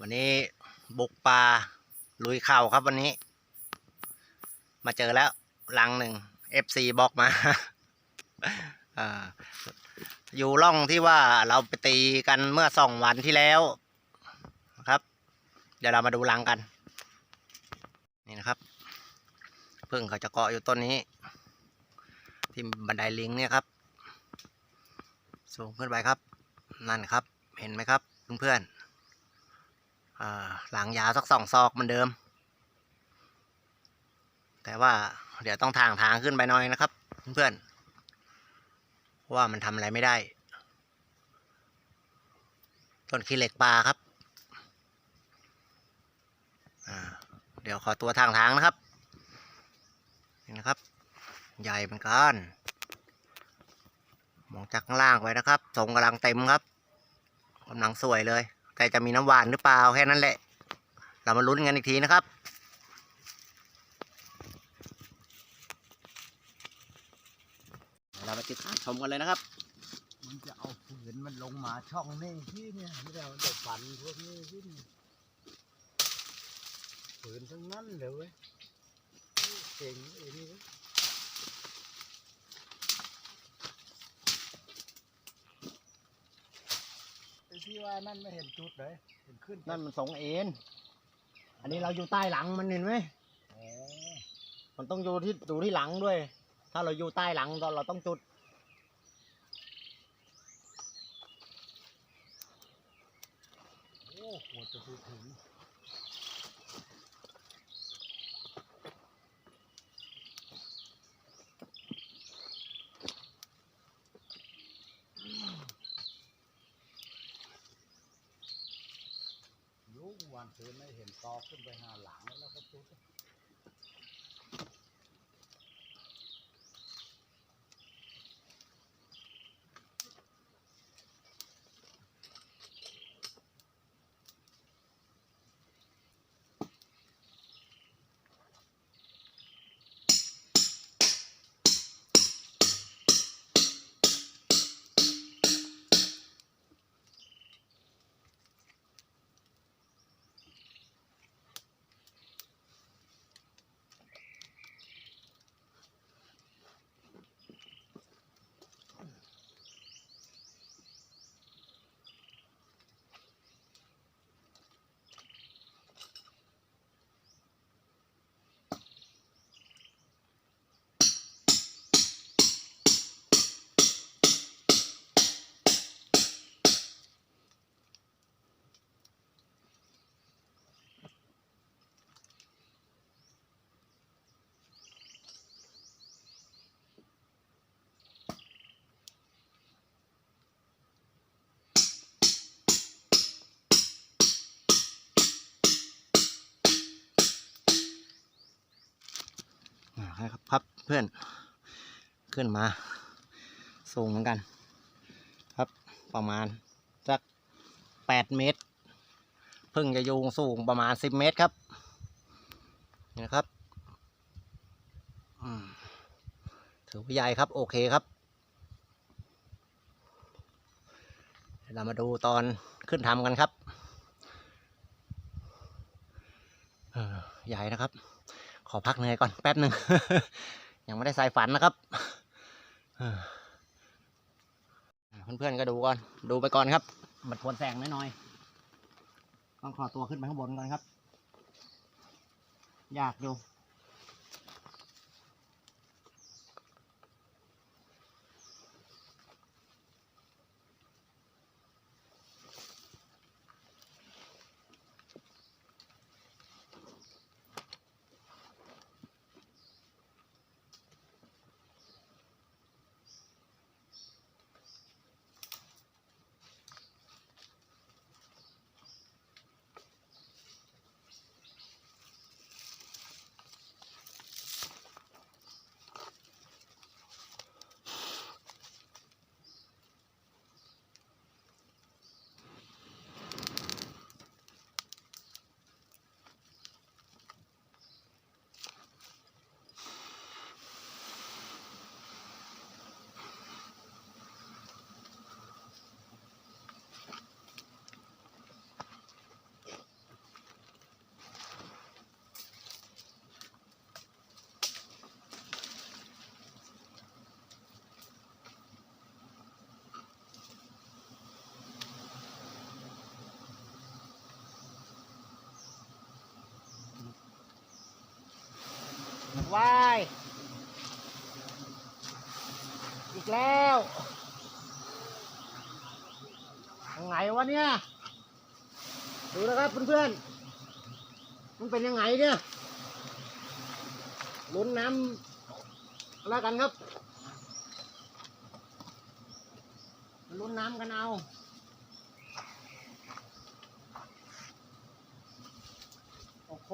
วันนี้บุกป่าลุยเข่าครับวันนี้ มาเจอแล้วลังหนึ่ง FC บอกมาอยู่ร่องที่ว่าเราไปตีกันเมื่อสองวันที่แล้วนะครับ เดี๋ยวเรามาดูรังกัน นี่นะครับพึ่งเขาจะเกาะอยู่ต้นนี้ ที่บันไดลิงเนี่ยครับ สูงขึ้นไปครับ นั่นครับ เห็นไหมครับเพื่อนๆ หลังยาวสักสองซอกเหมือนเดิม แต่ว่าเดี๋ยวต้องทางทางขึ้นไปหน่อยนะครับ เพื่อนๆว่ามันทำอะไรไม่ได้ ต้นขี้เหล็กปลาครับเดี๋ยวขอตัวทางทางนะครับนี่นะครับ ใหญ่เหมือนกันมองจากข้างล่างไว้นะครับทรงกำลังเต็มครับกำลังสวยเลย แต่จะมีน้ำหวานหรือเปล่าแค่นั้นแหละ เรามาลุ้นกันอีกทีนะครับเรามาติดตามชมกันเลยนะครับ มันจะเอาฝืนมันลงมาช่องนี้ที่เนี่ยไม่ได้เอาเด็กฟันพวกนี้ที่นี่ฝืนทั้งนั้นเลยเว้ยเก่งไอ้นี่เว้ย ที่ว่านั่นไม่เห็นจุดเลยเห็นขึ้นนั่นมันสงเอ็นอันนี้เราอยู่ใต้หลังมันเห็นไหมอ๋อมันต้องอยู่ที่ดูที่หลังด้วย ถ้าเราอยู่ใต้หลังตอนเราต้องจุด โอ้โหจะไปถึงยุกวันคืนไม่เห็นตอ ขึ้นไปหาหลังแล้วก็จุด ให้ครับพับเพื่อนขึ้นมา สูงเหมือนกัน ครับประมาณสักแปดเมตรเพิ่งจะโยงสูงประมาณสิบเมตรครับนะครับถือว่าใหญ่ครับ โอเคครับเรามาดูตอนขึ้นทำกันครับใหญ่นะครับ ขอพักเหนื่อยก่อนแป๊บหนึ่งยังไม่ได้ใส่ฝันนะครับเพื่อนๆก็ดูก่อน ดูไปก่อนครับมันควนแสงน้อยๆต้องขอตัวขึ้นไปข้างบนก่อนครับ ยากอยู่ วาย อีกแล้วยังไงวะเนี่ย ดูนะครับเพื่อนๆ มันเป็นยังไงเนี่ย ลุ้นน้ำแล้วกันครับลุ้นน้ำกันเอาโอ้โห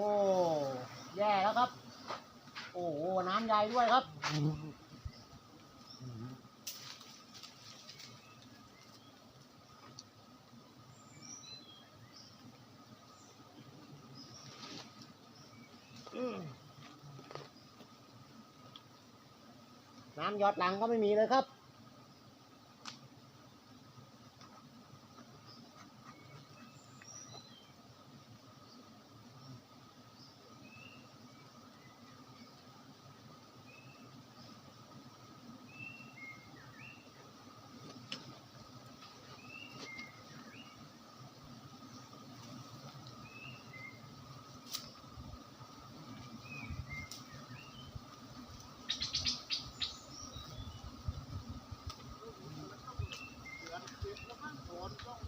แย่แล้วครับ อ้โหน้ำใหญ่ด้วยครับ น้ำหยอดหลังก็ไม่มีเลยครับ เด็กมา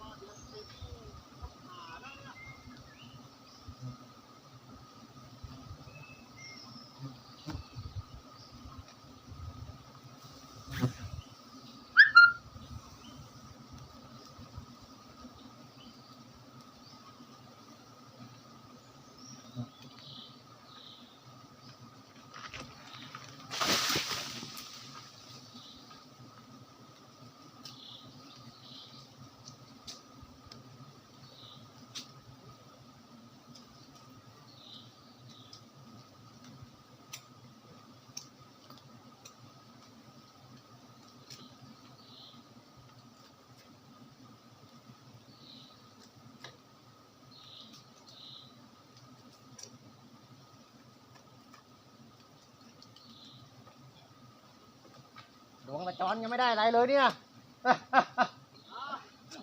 งตาจรยังไม่ได้อะไรเลยเนี่ย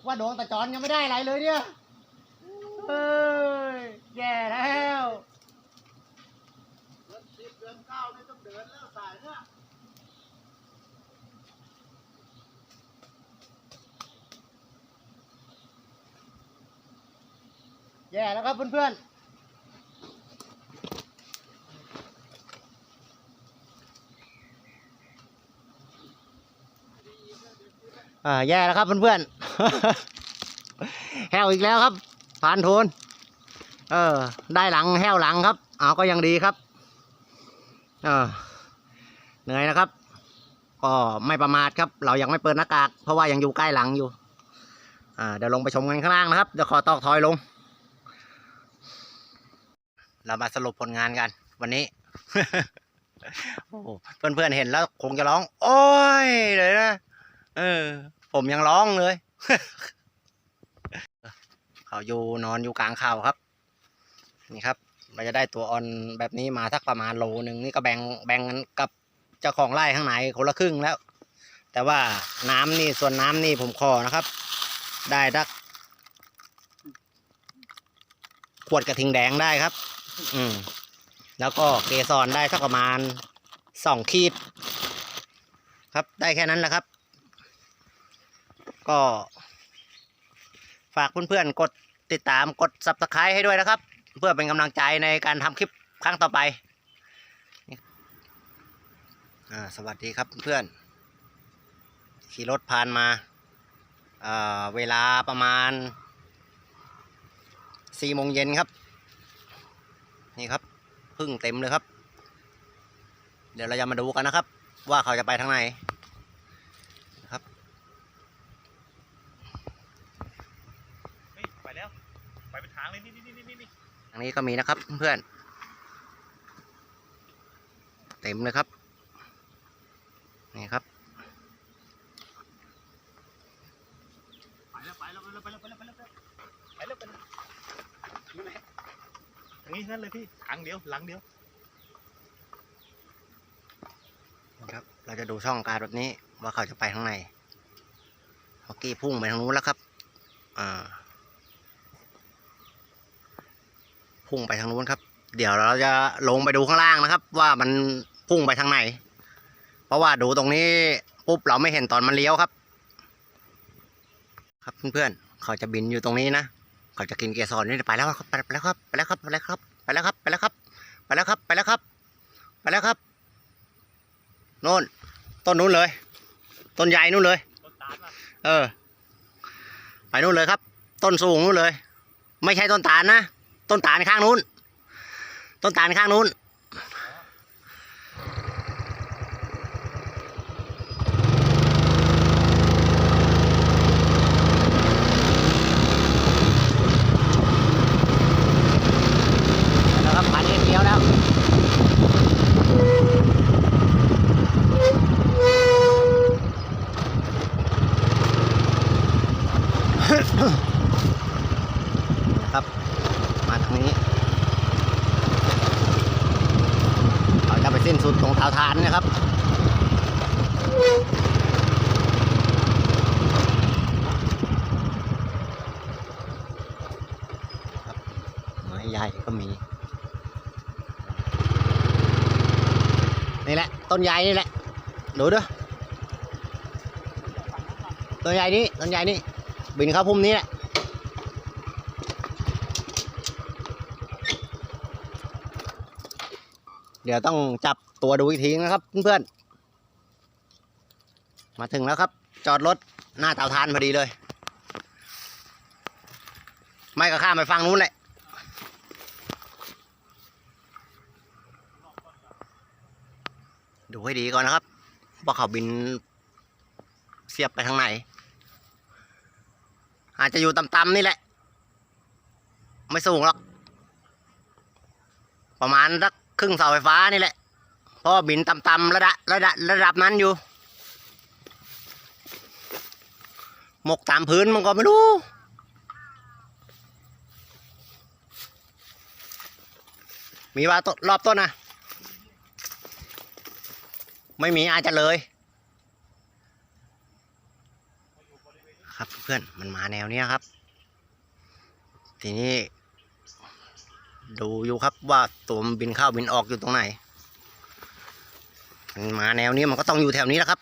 ว่าดวงตาจรยังไม่ได้อะไรเลยเนี่ยเอ้ยแย่แล้วเดือนสิบเดือนเก้านี่ต้องเดินแล้วสายเนี่ยแย่แล้วครับเพื่อนๆ อ่าแย่แล้วครับเพื่อนๆ แห้วอีกแล้วครับผ่านโทน เออ ได้หลังแห้วหลังครับ เอาก็ยังดีครับ เออเหนื่อยนะครับ ก็ไม่ประมาทครับ เรายังไม่เปิดหน้ากาก เพราะว่ายังอยู่ใกล้หลังอยู่ อ่าเดี๋ยวลงไปชมกันข้างล่างนะครับ เดี๋ยวขอตอกทอยลง เรามาสรุปผลงานกัน วันนี้เพื่อนๆเห็นแล้วคงจะร้อง โอ้ยเลยนะ เออ ผมยังร้องเลย เขาอยู่นอนอยู่กลางเขาครับ นี่ครับ เราจะได้ตัวออนแบบนี้มาสักประมาณโลหนึ่งนี่ก็แบ่งแบ่งกันกับเจ้าของไร่ข้างในคนละครึ่งแล้ว แต่ว่าน้ำนี่ส่วนน้ำนี่ผมขอนะครับ ได้สักขวดกระทิงแดงได้ครับ อืม แล้วก็เกสรได้สักประมาณสองขีด ครับได้แค่นั้นแหละครับ ก็ ฝากเพื่อนๆกดติดตามกด subscribe ให้ด้วยนะครับ เพื่อเป็นกำลังใจในการทำคลิปครั้งต่อไปอสวัสดีครับเพื่อนขี่รถผ่านมาอ่าเวลาประมาณสี่โมงเย็นครับ นี่ครับพึ่งเต็มเลยครับ เดี๋ยวเราจะมาดูกันนะครับ ว่าเขาจะไปทางไหน นี้ก็มีนะครับเพื่อนเต็มเลยครับ นี่ครับไปแล้วไปแล้วไปแล้วไปแล้วไปแล้วไปแล้วไปแล้วทางนี่นั่นเลยพี่หลังเดียวหลังเดียวครับ เราจะดูช่องการแบบนี้ว่าเขาจะไปข้างในฮอกกี้พุ่งไปทางนู้นแล้วครับอ่า พุ่งไปทางนู้นครับ เดี๋ยวเราจะลงไปดูข้างล่างนะครับ ว่ามันพุ่งไปทางไหน เพราะว่าดูตรงนี้ปุ๊บเราไม่เห็นตอนมันเลี้ยวครับ ครับเพื่อนๆเขาจะบินอยู่ตรงนี้นะเขาจะกินเกสรนี่ไปแล้วครับไปแล้วครับไปแล้วครับไปแล้วครับไปแล้วครับไปแล้วครับไปแล้วครับไปแล้วครับไปแล้วครับโน่นต้นนู้นเลย ต้นใหญ่นู้นเลยต้นตาลมาเออ ไปนู่นเลยครับ ต้นสูงนู่นเลย ไม่ใช่ต้นตาลนะ ต้นตาลข้างนู้น ต้นตาลข้างนู้น แล้วครับพันเอ็ดเดียวแล้วนะครับ มาทางนี้เราจะไปสิ้นสุดตรงเตาทานนะครับ ครับไม้ใหญ่ก็มี นี่แหละ ต้นใหญ่นี่แหละ ดูด้วยต้นใหญ่นี้ต้นใหญ่นี้บินเข้าพุ่มนี้แหละเดี๋ยวต้องจับตัวดูอีกทีนะครับเพื่อนๆ มาถึงแล้วครับ จอดรถหน้าเตาทานพอดีเลย ไม่ก็ข้ามไปฟังนู้นแหละ ดูให้ดีก่อนนะครับว่าเขาบินเสียบไปทางไหน อาจจะอยู่ต่ำๆนี่แหละ ไม่สูงหรอก ประมาณสักครึ่งเสาไฟฟ้านี่แหละ เพราะว่าบินต่ำๆระดับระดับระดับนั้นอยู่ หมกตามพื้นมันก็ไม่รู้มีว่าต้นรอบต้นนะ ไม่มีอาจจะเลย ครับเพื่อนมันมาแนวเนี้ยครับ ทีนี้ ดูอยู่ครับว่าตัวมันบินเข้าบินออกอยู่ตรงไหนมันมาแนวนี้มันก็ต้องอยู่แถวนี้แหละครับ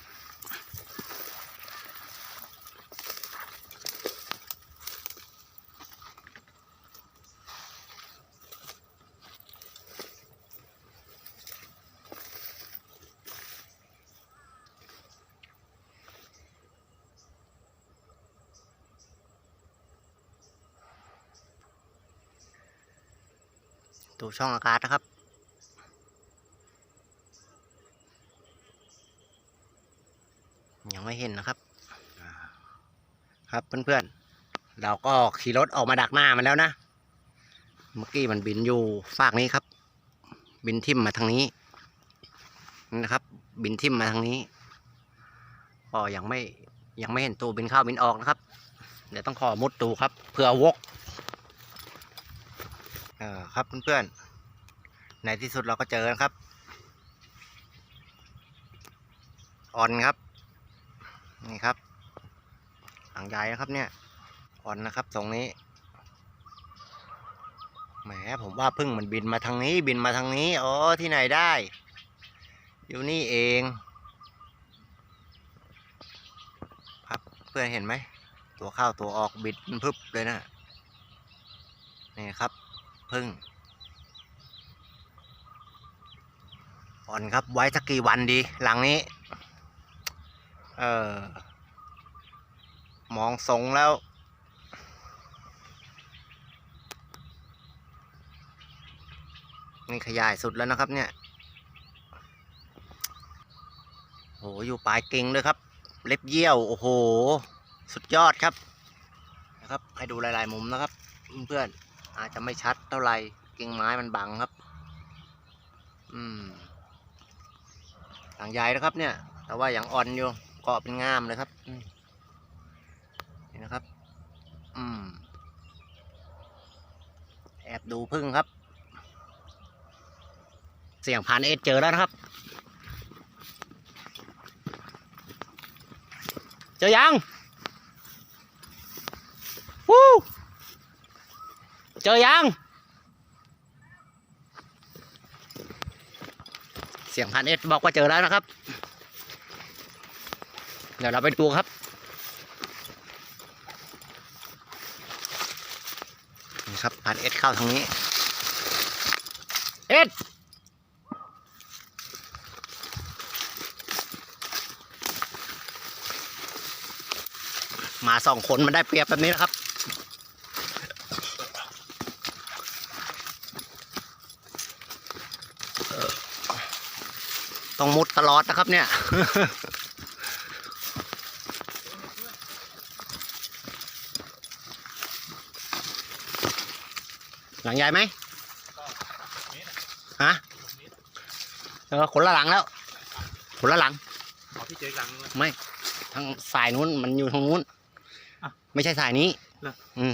ดูช่องอากาศนะครับ ยังไม่เห็นนะครับ ครับเพื่อนๆ เราก็ขี่รถออกมาดักหน้ามันแล้วนะ เมื่อกี้มันบินอยู่ฝากนี้ครับ บินทิ่มมาทางนี้นะครับ บินทิ่มมาทางนี้ก็ยังไม่ยังไม่เห็นตัวบินเข้าบินออกนะครับ เดี๋ยวต้องขอมุดดูครับเพื่อวก เออครับเพื่อนๆในที่สุดเราก็เจอนะครับ อ่อนครับ นี่ครับหลังใหญ่นะครับเนี่ย อ่อนนะครับตรงนี้แหมผมว่าพึ่งมันบินมาทางนี้ บินมาทางนี้อ๋อที่ไหนได้ อยู่นี่เอง ครับเพื่อนเห็นไหม ตัวเข้าตัวออกบิดพึบเลยนะนี่ครับ พึ่งอ่อนครับไว้สักกี่วันดีหลังนี้ เออมองทรงแล้ว นี่ขยายสุดแล้วนะครับเนี่ยโหอยู่ปลายกิ่งเลยครับ เล็บเยี่ยว โอ้โห สุดยอดครับนะครับ ให้ดูหลาย ๆ มุมนะครับ เพื่อนๆ อาจจะไม่ชัดเท่าไหร่กิ่งไม้มันบังครับ อืมหลังใหญ่นะครับ เนี่ย แต่ว่าอย่างอ่อนอยู่เกาะเป็นงามเลยครับนี่นะครับ อืม แอบดูพึ่งครับ เสียงพันเอสเจอแล้วนะครับ เจอยังวู้ เจอยัง เสียงพันเอสบอกว่าเจอแล้วนะครับ เดี๋ยวเราไปดูครับนี่ครับพันเอสเข้าทางนี้ เอสมาสองคนมันได้เปรียบแบบนี้นะครับ ต้องมุดตลอดนะครับเนี่ย หลังใหญ่ไหมฮะเออคนละหลังแล้วคนละหลังเอาพี่เจออีกหลังนึงเลยไม่ทางสายนู้นมันอยู่ทางนู้นอะไม่ใช่สายนี้เหรออืม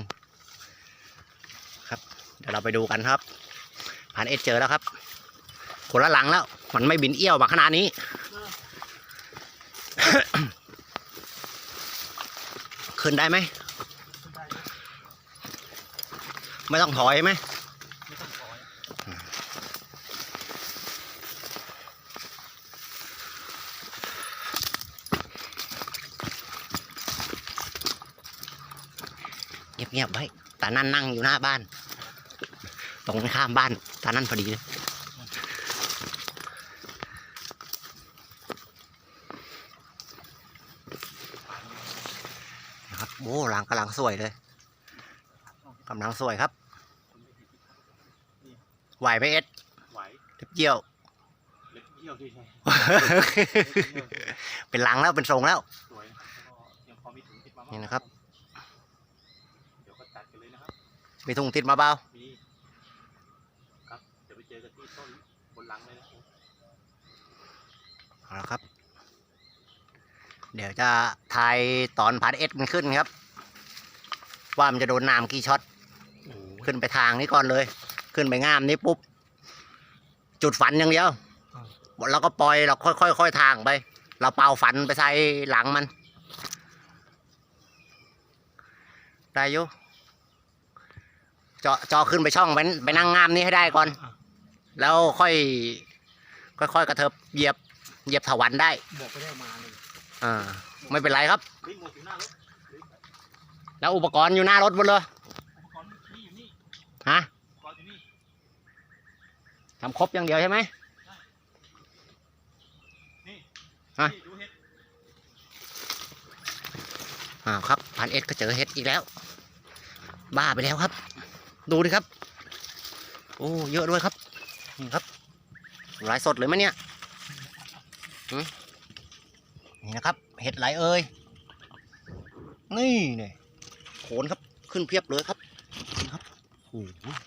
ครับ เดี๋ยวเราไปดูกันครับผ่านเอสเจอแล้วครับคนละหลังแล้ว มันไม่บินเอี้ยวมาขนาดนี้ ขึ้นได้ไหม ไม่ต้องถอยไหมเงียบๆไว้ตานั่นนั่งอยู่หน้าบ้าน ตรงข้ามบ้านตานั่นพอดีเลยนะครับ โอ้หลังกำลังสวยเลยกำลังสวยครับ ไหวไหมเอ็ดไหวเล็บเยี่ยวเล็บเยี่ยวที่ใช่เป็นหลังแล้วเป็นทรงแล้วสวยแล้วก็ยังพอมีถุงติดมาบ้างนี่นะครับ เดี๋ยวก็ตัดกันเลยนะครับ มีถุงติดมาเปล่ามีครับ เดี๋ยวไปเจอกันที่ต้นบนหลังเลยนะเอาละครับ เดี๋ยวจะทายตอนพาร์ทเอสมันขึ้นครับ ว่ามันจะโดนน้ำกี่ช็อตโอ้ขึ้นไปทางนี้ก่อนเลย ขึ้นไปง่ามนี้ปุ๊บ จุดฝันอย่างเดียวแล้วก็ปล่อยเราค่อยๆค่อยๆทางไป เราเป่าฝันไปใส่หลังมัน ได้อยู่เจาะเจาะขึ้นไปช่องไปไปนั่งง่ามนี้ให้ได้ก่อน แล้วค่อย ค่อยๆกระเถิบเหยียบเหยียบถาวันได้บอกไปได้มาเลย อ่า ไม่เป็นไรครับ แล้วอุปกรณ์อยู่หน้ารถหมดเลยฮะทำครบอย่างเดียวใช่ไหมนี่ฮะนี่ดูเห็ดอ้าวครับพันเอ็ดก็เจอเห็ดอีกแล้ว บ้าไปแล้วครับ ดูดิครับ โอ้เยอะด้วยครับนี่ครับหลายสดเลยมั้ยเนี่ยหื นี่นะครับ เห็ดไหลเอ่ยนี่เนี่ยโขนครับขึ้นเพียบเลยครับครับโอ้โหครับ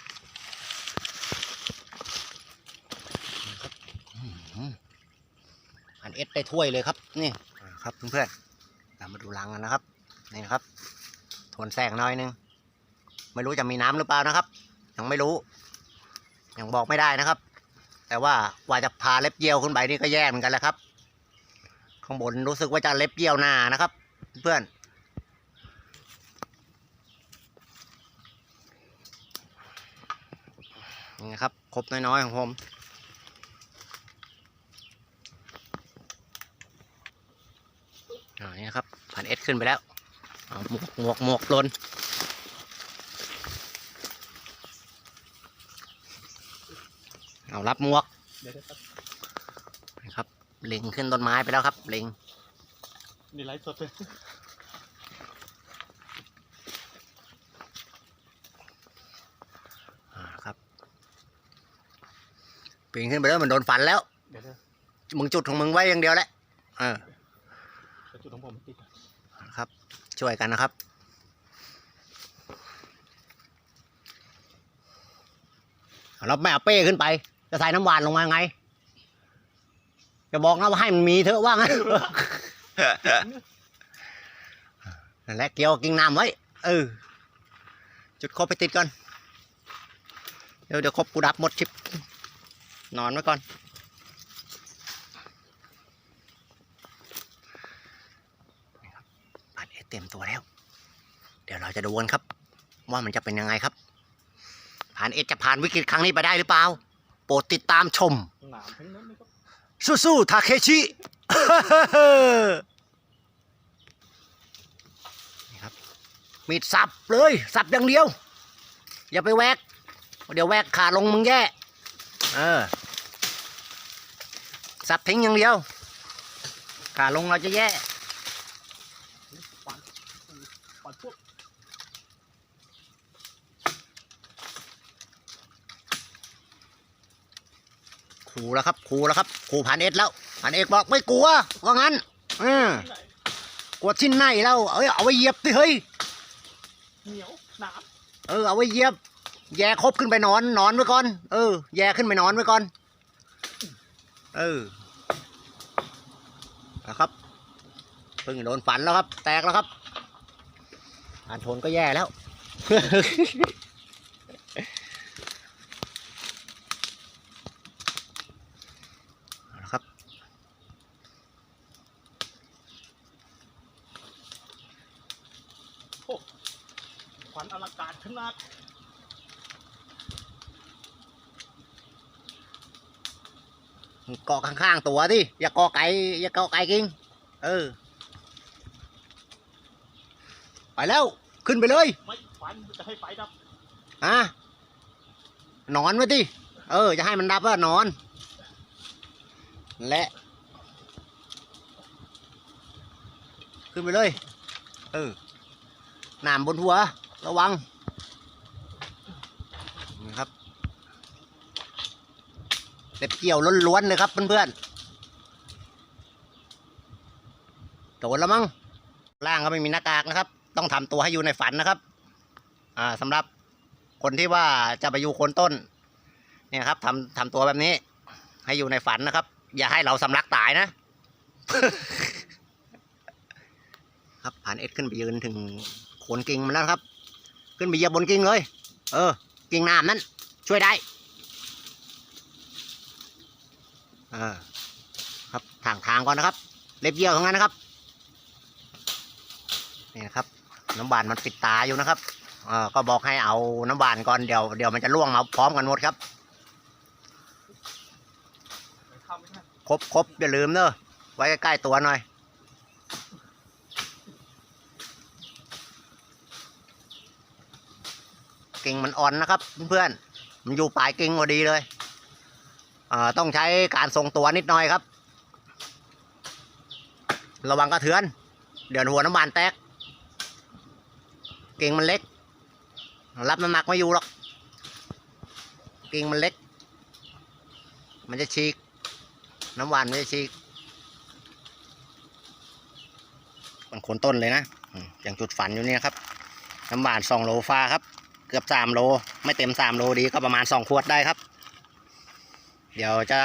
อันเอ็ดได้ถ้วยเลยครับนี่ครับเพื่อนๆเรามาดูรังกันนะครับนี่นะครับทวนแสงหน่อยนึงไม่รู้จะมีน้ำหรือเปล่านะครับ ยังไม่รู้ยังบอกไม่ได้นะครับ แต่ว่าว่าจะพาเล็บเยี่ยวขึ้นไปนี่ก็แย่เหมือนกันแหละครับ ข้างบนรู้สึกว่าจะเล็บเยี่ยวหน้านะครับ เพื่อนนี่นะครับครบน้อยๆของผมอ่านี่นะครับพันเอสขึ้นไปแล้วเอาหมวกหมวกหมวกลนเอารับหมวกเดี๋ยวครับ เล็งขึ้นต้นไม้ไปแล้วครับเล็งนี่ไลฟ์สดเลยอ่าครับปีนขึ้นไปแล้วมันโดนฟันแล้วเดี๋ยวเดี๋ยวมึงจุดของมึงไว้อย่างเดียวแหละเออเดี๋ยวจุดของผมมันติดครับ ช่วยกันนะครับ เราไม่เอาเป้ขึ้นไป จะใส่น้ำหวานลงมาไง จะบอกนะว่าให้มันมีเถอะว่างั้นนั่นแหละเกี่ยวกิ่งน้ำไว้ เออ จุดครบไปติดก่อน เดี๋ยวเดี๋ยวครบกูดับหมดชิป นอนไว้ก่อนผ่านเอสเต็มตัวแล้ว เดี๋ยวเราจะดูกันครับ ว่ามันจะเป็นยังไงครับ ผ่านเอสจะผ่านวิกฤตครั้งนี้ไปได้หรือเปล่า โปรดติดตามชมหนามทั้งนั้นเลยครับ สู้ๆทาเคชินี่ครับ มีดสับเลย สับอย่างเดียว อย่าไปแวก เดี๋ยวแวกขาลงมึงแย่เออ สับทิ้งอย่างเดียว ขาลงเราจะแย่ ปัดปัดพวก ขู่แล้วครับขู่แล้วครับขู่ผ่านเอ็ดแล้วผ่านเอกบอกไม่กลัวว่างั้นอืมที่ไหนกลัวที่ไหนแล้วเอ้ยเอาไว้เหยียบสิเฮ้ยเหนียวหนามเออเอาไว้เหยียบแย่ครบขึ้นไปนอนนอนไว้ก่อน เออ แย่ขึ้นไปนอนไว้ก่อน เออนะครับเพิ่งโดนฝันแล้วครับ แตกแล้วครับ อ่านโทนก็แย่แล้ว เอาละครับ ขวัญอลังการขนาดเกาะข้างๆตัวดิอย่าเกาะไก่อย่าเกาะไก่กิงเออ ไปแล้วขึ้นไปเลย ไม่ขวัญจะให้ไฟดับอะนอนไว้ดิเออ จะให้มันดับว่านอน และ ขึ้นไปเลย เออน้ำบนหัว ระวังนี่ครับเล็บเกี่ยวล้วนๆเลยครับเพื่อนๆโดนแล้วมั้งล่างก็ไม่มีหน้ากากนะครับ ต้องทำตัวให้อยู่ในฝันนะครับ อ่าสำหรับคนที่ว่าจะไปอยู่โคนต้น เนี่ยครับทำทำตัวแบบนี้ ให้อยู่ในฝันนะครับ อย่าให้เราสำลักตายนะ ครับผ่านเอ็ดขึ้นไปยืนถึงโคนกิ่งมันแล้วครับ ขึ้นไปเหยียบบนกิ่งเลย เออ กิ่งน้ำนั้น ช่วยได้เออครับทางทางก่อนนะครับ เล็บเยี่ยวทั้งนั้นนะครับ นี่นะครับ น้ำบานมันปิดตาอยู่นะครับเออก็บอกให้เอาน้ำบานก่อนเดี๋ยวเดี๋ยวมันจะล่วงมาพร้อมกันหมดครับ ครบครบอย่าลืมเนอะไว้ใกล้ๆตัวหน่อย กิ่งมันอ่อนนะครับ เพื่อนๆมันอยู่ปลายกิ่งพอดีเลยเอ่อต้องใช้การทรงตัวนิดหน่อยครับ ระวังกระเทือน เดี๋ยวหัวน้ำบานแตก กิ่งมันเล็ก รับน้ำหนักไม่อยู่หรอก กิ่งมันเล็ก มันจะฉีก น้ำหวานม่ได้ฉีกมันโคนต้นเลยนะอืมอย่างจุดฝันอยู่เนี่ยครับ น้ำหวานสองโลฟ้าครับ เกือบสามโล ไม่เต็มสามโลดีก็ประมาณสองขวดได้ครับ เดี๋ยวจะ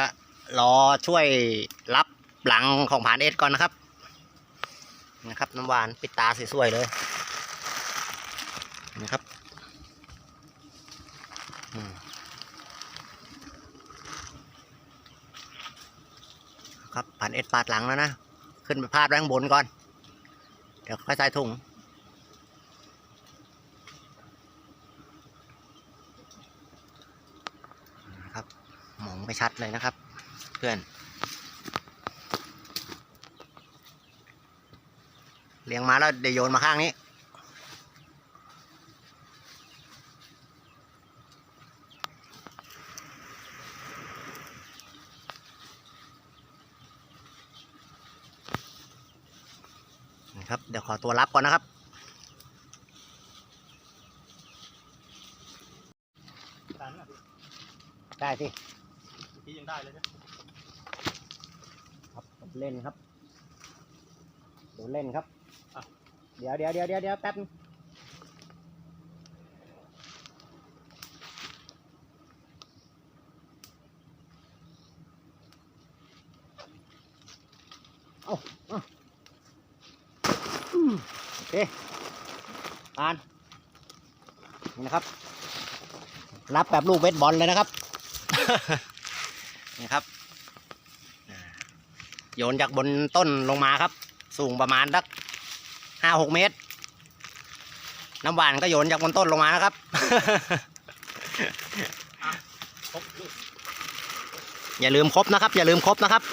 รอช่วยรับหลังของผ่านเอสก่อนนะครับนะครับน้ำหวานปิดตาสวยๆเลยนะครับครับผ่านเอ็ดปาดหลังแล้วนะ ขึ้นไปพาดไว้ข้างบนก่อน เดี๋ยวค่อยใส่ถุงนะครับมอง ไม่ชัดเลยนะครับ เพื่อน เลี้ยงมาแล้วเดี๋ยวโยนมาข้างนี้นะครับเดี๋ยวขอตัวรับก่อนนะครับได้สิ ได้เลยนะครับเล่นครับโดนเล่นครับเดี๋ยวเดี๋ยวเดี๋ยวเดี๋ยวเดี๋ยวแป๊บนึงเอาเอาอืมโอเคอ่านนี่นะครับ รับแบบลูกเบสบอลเลยนะครับ นะครับโยนจากบนต้นลงมาครับ สูงประมาณสักห้าหกเมตร น้ำหวานก็โยนจากบนต้นลงมานะครับอย่าลืมครบนะครับ อย่าลืมครบนะครับ